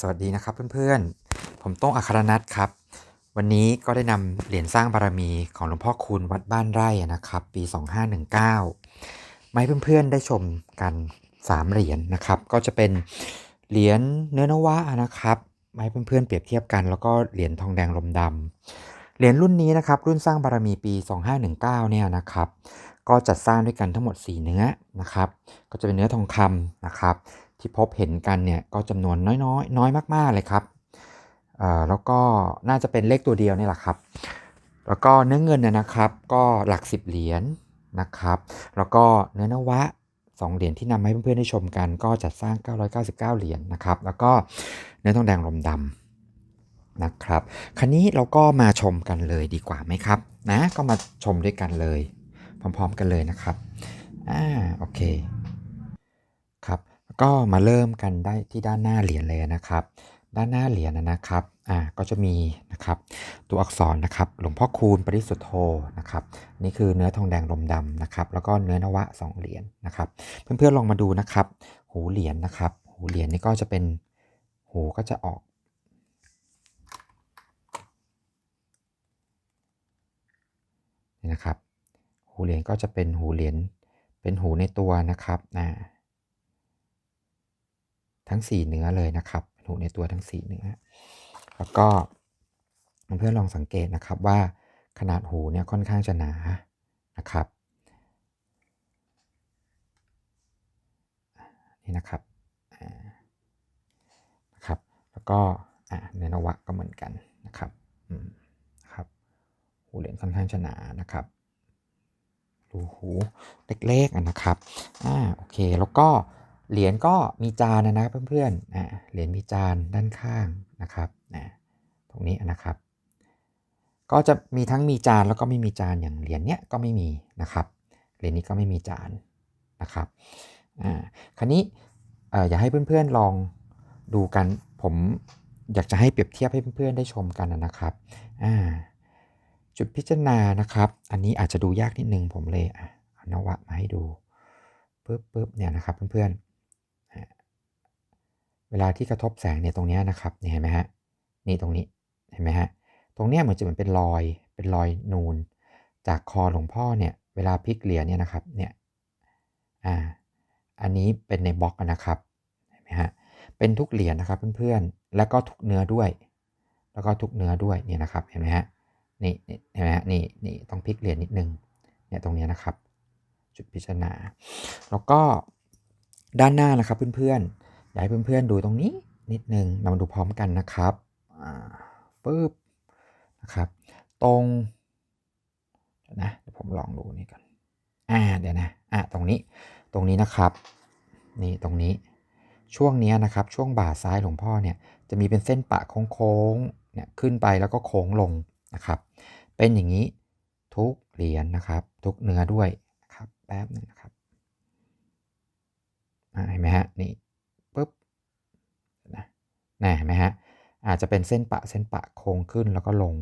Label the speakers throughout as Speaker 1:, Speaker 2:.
Speaker 1: สวัสดีนะครับเพื่อนๆ ผมต้งอัครนัทครับ วันนี้ก็ได้นำเหรียญสร้างบารมีของหลวงพ่อคูณวัดบ้านไร่นะครับ ปี 2519 มาให้เพื่อนๆได้ชมกัน 3 เหรียญนะครับ ก็จะเป็นเหรียญเนื้อนวะนะครับมาให้เพื่อนๆเปรียบเทียบกัน แล้วก็เหรียญทองแดงลมดำเหรียญรุ่นนี้นะครับ รุ่นสร้างบารมีปี 2519 เนี่ยนะครับ ก็จัดสร้างด้วยกันทั้งหมด 4 เนื้อนะครับ ก็จะเป็นเนื้อทองคำนะครับ ที่พบเห็นกันเนี่ยก็จำนวนน้อยน้อยน้อยมากๆเลยครับแล้วก็น่าจะเป็นเลขตัวเดียวนี่แหละครับ แล้วก็เนื้อเงินเนยนะครับ ก็หลัก 10 เหรียญนะครับ แล้วก็เนื้อนวะ2เหรียญที่นำให้เพื่อนๆได้ชมกัน ก็จัดสร้าง 999 เหรียญนะครับ แล้วก็เนื้อทองแดงลมดำนะครับคันนี้เราก็มาชมกันเลยดีกว่าไหมครับนะก็มาชมด้วยกันเลย พร้อมๆกันเลยนะครับอ่าโอเค ก็มาเริ่มกันได้ที่ด้านหน้าเหรียญเลยนะครับ ด้านหน้าเหรียญนะครับอ่าก็จะมีนะครับตัวอักษรนะครับหลวงพ่อคูณปริสุทธโธนะครับนี่คือเนื้อทองแดงลมดำนะครับแล้วก็เนื้อนวะ 2 เหรียญนะครับเพื่อนๆลองมาดูนะครับหูเหรียญนะครับหูเหรียญนี่ก็จะเป็นหูก็จะออกนี่นะครับหูเหรียญก็จะเป็นหูเหรียญเป็นหูในตัวนะครับอ่า ทั้ง 4 เนื้อเลยนะครับหูในตัวทั้ง 4 เนื้อ แล้วก็เพื่อนลองสังเกตนะครับว่าขนาดหูเนี่ยค่อนข้างจะหนานะครับนี่นะครับนะครับ แล้วก็อ่าเนื้อนวะก็เหมือนกันนะครับนะครับหูเหรียญค่อนข้างจะหนานะครับรูหูเล็กๆนะครับอ่าโอเคแล้วก็ เหรียญก็มีจานนะนะเพื่อนๆอ่าเหรียญมีจานด้านข้างนะครับตรงนี้นะครับ ก็จะมีทั้งมีจานแล้วก็ไม่มีจานอย่างเหรียญเนี้ยก็ไม่มีนะครับเหรียญนี้ก็ไม่มีจานนะครับอ่าคราวนี้เอ่ออยากให้เพื่อนๆลองดูกันผมอยากจะให้เปรียบเทียบให้เพื่อนๆได้ชมกันนะครับอ่าจุดพิจารณานะครับ อันนี้อาจจะดูยากนิดนึงผมเลยอะเอานวะมาให้ดูปึ๊บปึ๊บเนี่ยนะครับเพื่อนๆอ่า เวลาที่กระทบแสงเนี่ยตรงนี้นะครับนี่เห็นไหมฮะนี่ตรงนี้เห็นไหมฮะตรงเนี้ยเหมือนจะเหมือนเป็นรอยเป็นรอยนูน จากคอหลวงพ่อเนี่ยเวลาพลิกเหรียญเนี่ยนะครับเนี่ยอ่าอันนี้เป็นในบล็อกนะครับเห็นไหมฮะเป็นทุกเหรียญนะครับเพื่อนๆแล้วก็ทุกเนื้อด้วย แล้วก็ทุกเนื้อด้วยเนี่ยนะครับเห็นไหมฮะนี่เห็นไหมฮะนี่นี่ต้องพลิกเหรียญนิดนึงเนี่ยตรงนี้นะครับ จุดพิจารณา แล้วก็ด้านหน้านะครับเพื่อนๆ อยากให้เพื่อนๆดูตรงนี้นิดนึงเรามาดูพร้อมกันนะครับปึ๊บนะครับ ตรงนะเดี๋ยวผมลองดูนี่ก่อนอ่าเดี๋ยวนะอ่าตรงนี้ตรงนี้นะครับ นี่ตรงนี้ช่วงนี้นะครับ ช่วงบ่าซ้ายหลวงพ่อเนี่ยจะมีเป็นเส้นปะโค้งๆเนี่ยขึ้นไปแล้วก็โค้งลงนะครับ เป็นอย่างนี้ทุกเหรียญนะครับ ทุกเนื้อด้วยนะครับแป๊บหนึงนะครับเห็นไหมฮะนี่ เห็นไหมฮะอาจจะเป็นเส้นปะเส้นปะโค้งขึ้นแล้วก็ลง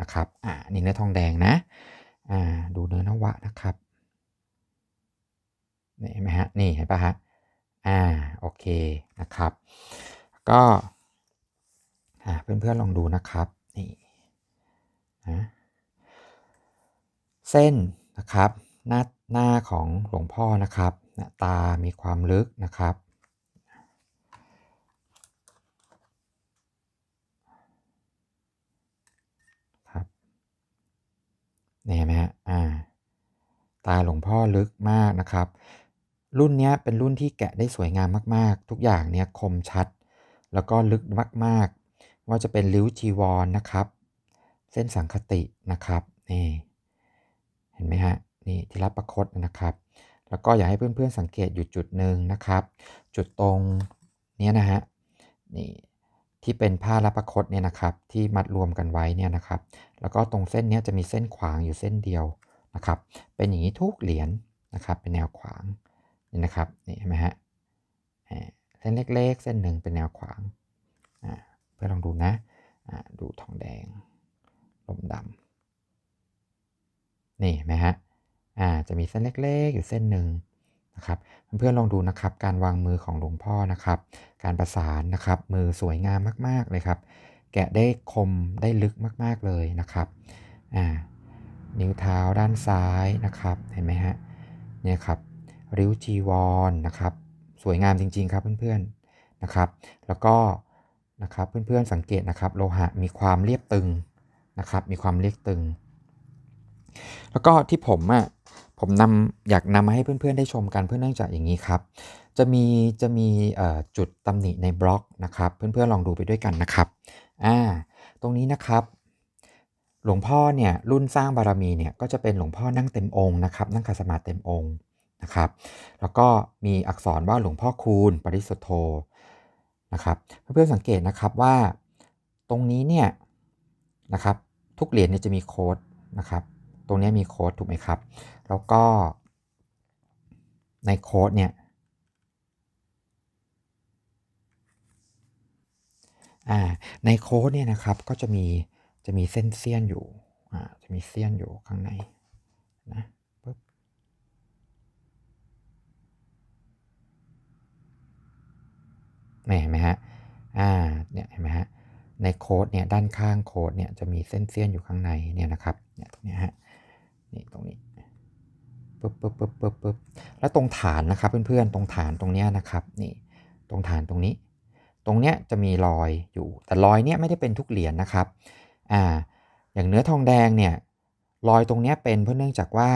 Speaker 1: นะครับอ่านี่เนื้อทองแดงนะอ่าดูเนื้อนวะนะครับนี่เห็นไหมฮะนี่เห็นปะฮะอ่าโอเคนะครับ ก็อ่าเพื่อนๆลองดูนะครับนี่นะเส้นนะครับหน้าหน้าของหลวงพ่อนะครับ ตามีความลึกนะครับ เห็นไหมฮะอ่าตาหลวงพ่อลึกมากนะครับ รุ่นนี้เป็นรุ่นที่แกะได้สวยงามมากๆ ทุกอย่างเนี่ยคมชัด แล้วก็ลึกมากๆ ว่าจะเป็นริ้วจีวรนนะครับ เส้นสังคตินะครับนี่เห็นไหมฮะนี่ที่รับประคตนะครับ แล้วก็อยากให้เพื่อนๆสังเกตอยู่จุดหนึ่งนะครับ จุดตรงเนี้ยนะฮะนี่ ที่เป็นผ้ารับประคตเนี่ยนะครับ ที่มัดรวมกันไว้เนี่ยนะครับ แล้วก็ตรงเส้นนี้จะมีเส้นขวางอยู่เส้นเดียวนะครับ เป็นอย่างนี้ทุกเหรียญนะครับ เป็นแนวขวางนี่นะครับนี่เห็นไหมฮะเส้นเล็กๆ เส้นหนึ่งเป็นแนวขวางเพื่อลองดูนะดูทองแดงลมดำนี่เห็นไหมฮะจะมีเส้นเล็กๆ อยู่เส้นหนึ่ง นะครับเพื่อนๆลองดูนะครับการวางมือของหลวงพ่อนะครับ การประสานนะครับมือสวยงามมากๆเลยครับ แกะได้คมได้ลึกมากๆเลยนะครับอ่านิ้วเท้าด้านซ้ายนะครับเห็นไหมฮะเนี่ยครับริ้วจีวรนนะครับ สวยงามจริงๆครับเพื่อนๆนะครับ แล้วก็นะครับเพื่อนๆสังเกตนะครับ โลหะมีความเรียบตึงนะครับ มีความเรียบตึง แล้วก็ที่ผมอะ ผมนำอยากนำมาให้เพื่อนๆได้ชมกันเพื่อเนื่องจากอย่างนี้ครับ จะมีจะมีจุดตำหนิในบล็อกนะครับ เพื่อนๆลองดูไปด้วยกันนะครับอ่าตรงนี้นะครับ หลวงพ่อเนี่ยรุ่นสร้างบารมีเนี่ยก็จะเป็นหลวงพ่อนั่งเต็มองค์นะครับ นั่งขัดสมาธิเต็มองค์นะครับ แล้วก็มีอักษรว่าหลวงพ่อคูณ ปริสุทธโธนะครับ เพื่อนๆสังเกตนะครับว่าตรงนี้เนี่ยนะครับทุกเหรียญเนี่ยจะมีโค้ดนะครับ ตรงนี้มีโค้ดถูกไหมครับ แล้วก็ในโค้ดเนี่ยอ่าในโค้ดเนี่ยนะครับก็จะมีจะมีเส้นเสี้ยนอยู่อ่าจะมีเสี้ยนอยู่ข้างในนะปึ๊บเห็นไหมฮะอ่าเนี่ยเห็นไหมฮะในโค้ดเนี่ยด้านข้างโค้ดเนี่ยจะมีเส้นเสี้ยนอยู่ข้างในเนี่ยนะครับเนี่ยตรงนี้ฮะ นี่ตรงนี้ปึ๊บปึ๊บปึ๊บปึ๊บปึ๊บแล้วตรงฐานนะครับเพื่อนๆตรงฐานตรงเนี้ยนะครับนี่ตรงฐานตรงนี้ ตรงเนี้ยจะมีรอยอยู่ แต่รอยเนี้ยไม่ได้เป็นทุกเหรียญนนะครับอ่าอย่างเนื้อทองแดงเนี่ยรอยตรงเนี้ยเป็นเพราะเนื่องจากว่า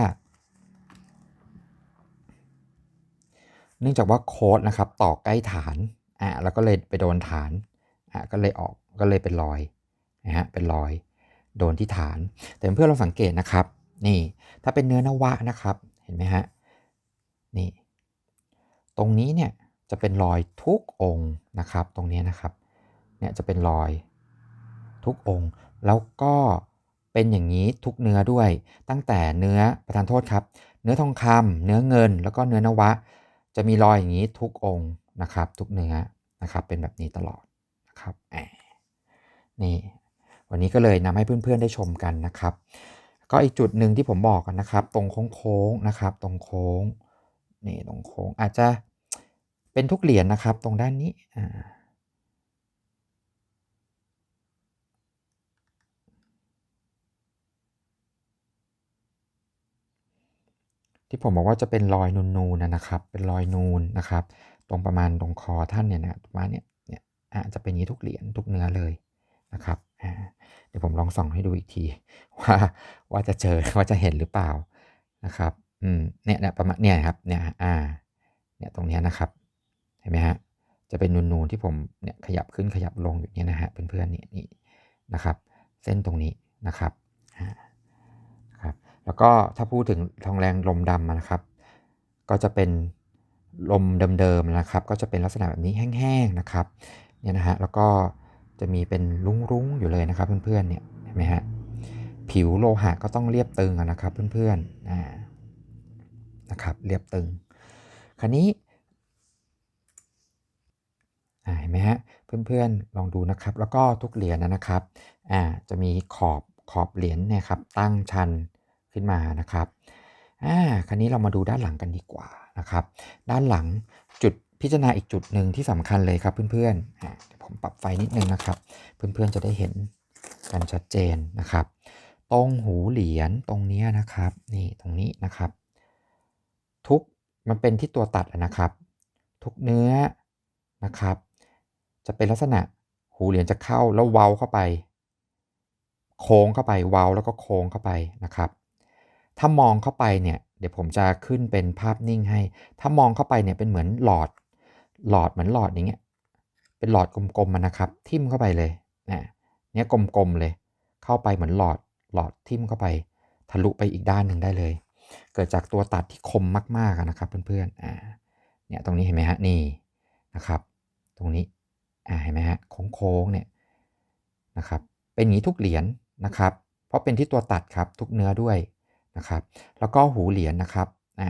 Speaker 1: เนื่องจากว่าโค้ดนะครับต่อใกล้ฐานอ่าแล้วก็เลยไปโดนฐานอ่าก็เลยออกก็เลยเป็นรอยนะฮะเป็นรอยโดนที่ฐาน แต่เพื่อนเราสังเกตนะครับ นี่ ถ้าเป็นเนื้อนวะนะครับ เห็นไหมฮะ นี่ ตรงนี้เนี่ยจะเป็นรอยทุกองค์นะครับ ตรงนี้นะครับ เนี่ยจะเป็นรอยทุกองค์ แล้วก็เป็นอย่างนี้ทุกเนื้อด้วย ตั้งแต่เนื้อประทานโทษครับ เนื้อทองคำเนื้อเงิน แล้วก็เนื้อนวะ จะมีรอยอย่างนี้ทุกองค์นะครับ ทุกเนื้อนะครับ เป็นแบบนี้ตลอดนะครับนี่ วันนี้ก็เลยนำให้เพื่อนๆได้ชมกันนะครับ ก็อีกจุดหนึ่งที่ผมบอกกันนะครับ ตรงโค้งๆนะครับ ตรงโค้งนี่ตรงโค้งอาจจะเป็นทุกเหรียญนะครับ ตรงด้านนี้อ่าที่ผมบอกว่าจะเป็นรอยนูนๆนะครับ เป็นรอยนูนนะครับ ตรงประมาณตรงคอท่านเนี่ยนะประมาณเนี้ยเนี่ยอาจจะเป็นนี้ทุกเหรียญทุกเนื้อเลย นะครับเดี๋ยวผมลองส่องให้ดูอีกที ว่าว่าจะเจอว่าจะเห็นหรือเปล่านะครับอืมเนี่ยเนี่ยประมาณเนี่ยครับเนี่ยอ่าเนี่ยตรงนี้นะครับเห็นไหมฮะจะเป็นนูนๆที่ผมเนี่ยขยับขึ้นขยับลงอยู่เนี่ยนะฮะเพื่อนๆนี่นี่นะครับ เส้นตรงนี้นะครับครับแล้วก็ถ้าพูดถึงทองแรงลมดำนะครับ ก็จะเป็นลมเดิมๆนะครับ ก็จะเป็นลักษณะแบบนี้แห้งๆนะครับเนี่ยนะฮะแล้วก็ จะมีเป็นรุ้งๆอยู่เลยนะครับเพื่อนๆเนี่ยเห็นไหมฮะผิวโลหะก็ต้องเรียบตึงนะครับเพื่อนๆนะครับเรียบตึงคราวนี้เห็นไหมฮะเพื่อนๆลองดูนะครับแล้วก็ทุกเหรียญนะครับอ่าจะมีขอบขอบเหรียญเนี่ยครับตั้งชันขึ้นมานะครับอ่าคราวนี้เรามาดูด้านหลังกันดีกว่านะครับ ด้านหลัง พิจารณาอีกจุดหนึ่งที่สำคัญเลยครับเพื่อนๆอ่าผมปรับไฟนิดนึงนะครับ เพื่อนๆจะได้เห็นกันชัดเจนนะครับ ตรงหูเหรียญตรงนี้นะครับ นี่ตรงนี้นะครับ ทุกมันเป็นที่ตัวตัดนะครับ ทุกเนื้อนะครับ จะเป็นลักษณะหูเหรียญจะเข้าแล้วเว้าเข้าไป โค้งเข้าไปเว้าแล้วก็โค้งเข้าไปนะครับ ถ้ามองเข้าไปเนี่ยเดี๋ยวผมจะขึ้นเป็นภาพนิ่งให้ ถ้ามองเข้าไปเนี่ยเป็นเหมือนหลอด หลอดเหมือนหลอดอย่างเงี้ยเป็นหลอดกลมๆมันนะครับ ทิ่มเข้าไปเลยนะเนี่ยกลมๆเลย เข้าไปเหมือนหลอดหลอดทิ่มเข้าไป ทะลุไปอีกด้านหนึ่งได้เลย เกิดจากตัวตัดที่คมมากๆนะครับ เพื่อนๆอ่าเนี่ยตรงนี้เห็นไหมฮะนี่นะครับ ตรงนี้อ่าเห็นไหมฮะโค้งๆเนี่ยนะครับ เป็นอย่างนี้ทุกเหรียญนะครับ เพราะเป็นที่ตัวตัดครับทุกเนื้อด้วยนะครับ แล้วก็หูเหรียญนะครับอ่า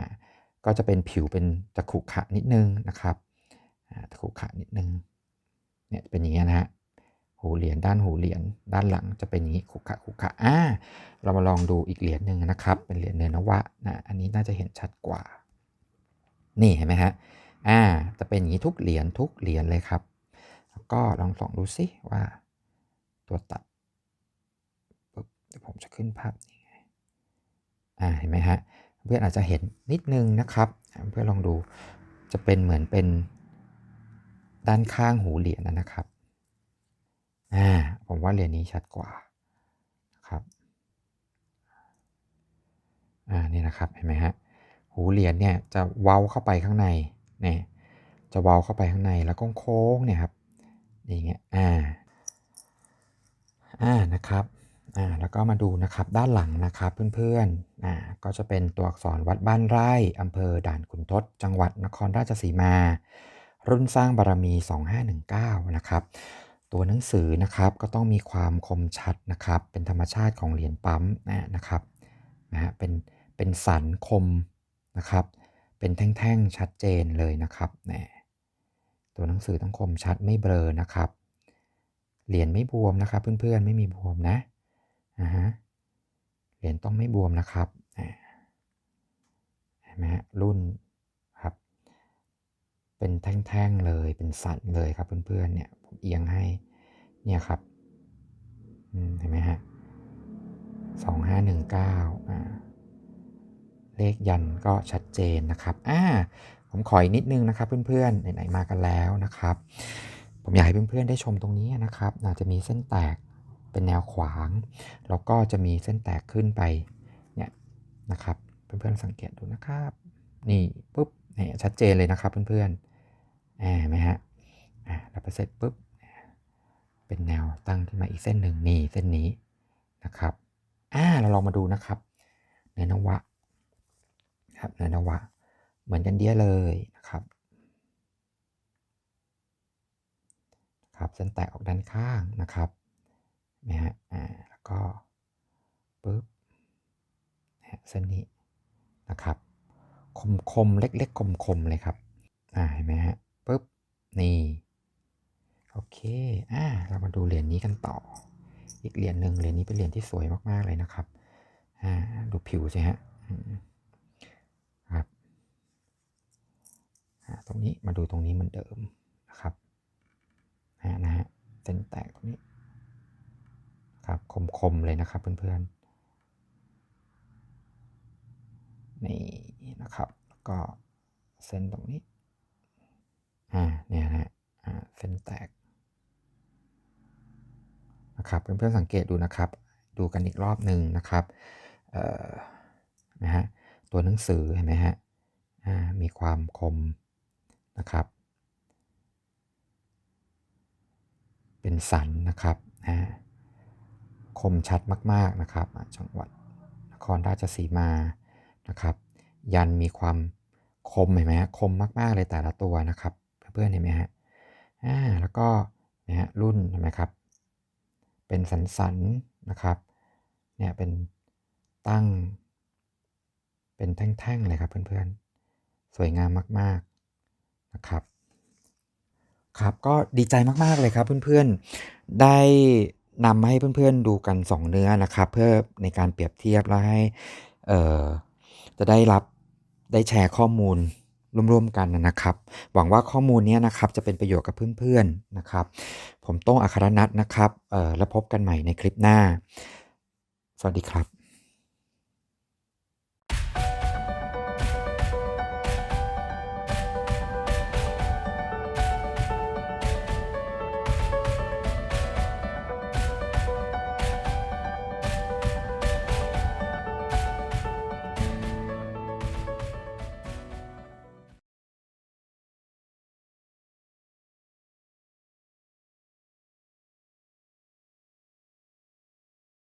Speaker 1: ก็จะเป็นผิวเป็นตะขุขะนิดนึงนะครับ ตะขุขะนิดนึงเนี่ยเป็นอย่างนี้นะฮะหูเหรียญด้านหูเหรียญด้านหลังจะเป็นอย่างนี้ขุขะขุขะอ่าเรามาลองดูอีกเหรียญหนึ่งนะครับ เป็นเหรียญเนนวะนะอันนี้น่าจะเห็นชัดกว่า นี่เห็นไหมฮะอ่าจะเป็นอย่างนี้ทุกเหรียญทุกเหรียญเลยครับ แล้วก็ลองส่องดูซิว่า ตัวตัดปุ๊บเดี๋ยวผมจะขึ้นภาพนี้อ่าเห็นไหมฮะเพื่อนอาจจะเห็นนิดนึงนะครับเพื่อนลองดูจะเป็นเหมือนเป็น ด้านข้างหูเหรียญนะครับ อ่า ผมว่าเหรียญนี้ชัดกว่านะครับ อ่า นี่นะครับ เห็นไหมฮะ หูเหรียญเนี่ยจะเว้าเข้าไปข้างใน เนี่ย จะเว้าเข้าไปข้างในแล้วก็โค้งเนี่ยครับ อย่างเงี้ย อ่า อ่า นะครับอ่าแล้วก็มาดูนะครับด้านหลังนะครับเพื่อนๆอ่าก็จะเป็นตัวอักษรวัดบ้านไร่อำเภอด่านขุนทด จังหวัดนครราชสีมา รุ่นสร้างบารมี 2519 นะครับ ตัวหนังสือนะครับก็ต้องมีความคมชัดนะครับ เป็นธรรมชาติของเหรียญปั๊มนะครับนะฮะเป็นเป็นสันคมนะครับ เป็นแท่งๆชัดเจนเลยนะครับนะตัวหนังสือต้องคมชัดไม่เบลอนะครับ เหรียญไม่บวมนะครับ เพื่อนๆไม่มีบวมนะนะฮะเหรียญต้องไม่บวมนะครับเห็นไหมฮะรุ่น แท่งๆเลยเป็นสันเลยครับเพื่อนๆเนี่ยผมเอียงให้เนี่ยครับเห็นไหมฮะสองห้าหนึ่งเก้าเลขยันก็ชัดเจนนะครับอ่าผมขออีกนิดนึงนะครับเพื่อนๆไหนๆมากันแล้วนะครับ ผมอยากให้เพื่อนๆได้ชมตรงนี้นะครับอาจจะมีเส้นแตกเป็นแนวขวาง แล้วก็จะมีเส้นแตกขึ้นไปเนี่ยนะครับเพื่อนๆสังเกตดูนะครับ นี่ปุ๊บเนี่ชัดเจนเลยนะครับเพื่อนๆ อ่าไหมฮะอ่าแล้วพอเสร็จปุ๊บเป็นแนวตั้งขึ้นมาอีกเส้นหนึ่งนี่เส้นนี้นะครับอ่าเราลองมาดูนะครับเนื้อนวะครับเนื้อนวะ เหมือนกันเดียเลยนะครับครับเส้นแตกออกด้านข้างนะครับนะฮะอ่าแล้วก็ปุ๊บเส้นนี้นะครับ คมคมเล็กๆคมคมเลยครับอ่าเห็นไหมฮะ นี่ โอเค อ่า เรามาดูเหรียญนี้กันต่อ อีกเหรียญหนึ่งเหรียญนี้เป็นเหรียญที่สวยมาก ๆ เลยนะครับ อ่า ดูผิวใช่ฮะครับตรงนี้มาดูตรงนี้เหมือนเดิมนะครับนะฮะเส้นแตกตรงนี้ ครับ คม ๆ เลยนะครับเพื่อน ๆ นี่นะครับ แล้วก็เส้นตรงนี้ อ่าเนี่ยนะอ่าเส้นแตกนะครับเพื่อนๆสังเกตดูนะครับ ดูกันอีกรอบหนึ่งนะครับเอ่อนะฮะตัวหนังสือเห็นไหมฮะอ่ามีความคมนะครับ เป็นสันนะครับอ่าคมชัดมากๆนะครับจังหวัดนครราชสีมานะครับ ยันมีความคมเห็นไหมฮะคมมาก ๆ เลยแต่ละตัวนะครับ เพื่อนเห็นไหมฮะอ่าแล้วก็นะฮะรุ่นเห็นไหมครับ เป็นสันสันนะครับเนี่ยเป็นตั้ง เป็นแท่งๆเลยครับเพื่อนๆ สวยงามมากๆนะครับครับก็ดีใจมากๆเลยครับเพื่อนๆ ได้นำมาให้เพื่อนๆดูกัน 2 เนื้อนะครับ เพื่อในการเปรียบเทียบแล้วให้เอ่อจะได้รับได้แชร์ข้อมูล ร่วมๆกันนะครับ หวังว่าข้อมูลนี้นะครับจะเป็นประโยชน์กับเพื่อนๆนะครับ ผมโต้งอัครนัทนะครับเอ่อแล้วพบกันใหม่ในคลิปหน้า สวัสดีครับ